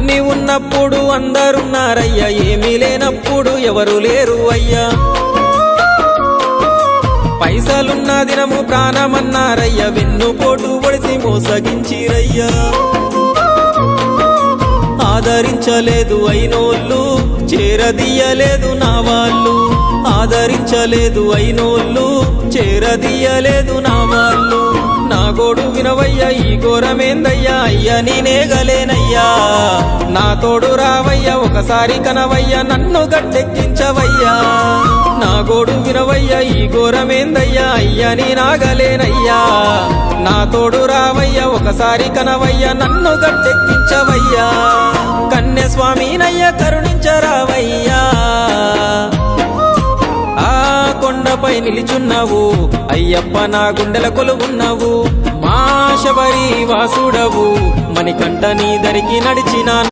అన్ని ఉన్నప్పుడు అందరున్నారయ్యా ఏమీ లేనప్పుడు ఎవరు లేరు అయ్యా. పైసలున్న దినము ప్రాణమన్నారయ్య వెన్నుపోటు పొడిసి మోసగించిరయ్యా. ఆదరించలేదు అయినోళ్ళు చేరదీయలేదు నా వాళ్ళు. ఆదరించలేదు అయినోళ్ళు చేరదీయలేదు నా వాళ్ళు. నా గోడు వినవయ్యా ఈ ఘోరమేందయ్యా అయ్యా నేనేగలేనయ్యా. నా తోడు రావయ్యా ఒకసారి కనవయ్యా నన్ను గట్టెక్కించవయ్యా. నా గోడు వినవయ్యా ఈ ఘోరమేందయ్యా అయ్యా నీ నాగలేనయ్యా. నా తోడు రావయ్యా ఒకసారి కనవయ్యా నన్ను గట్టెక్కించవయ్యా. కన్య స్వామినయ్య కరుణించరావయ్యా. ఆ కొండపై నిలిచున్నావు అయ్యప్ప నా గుండెల కొలువున్నావు. శబరి వాసుడవు. మణికంఠ నీ దరికి నడిచిన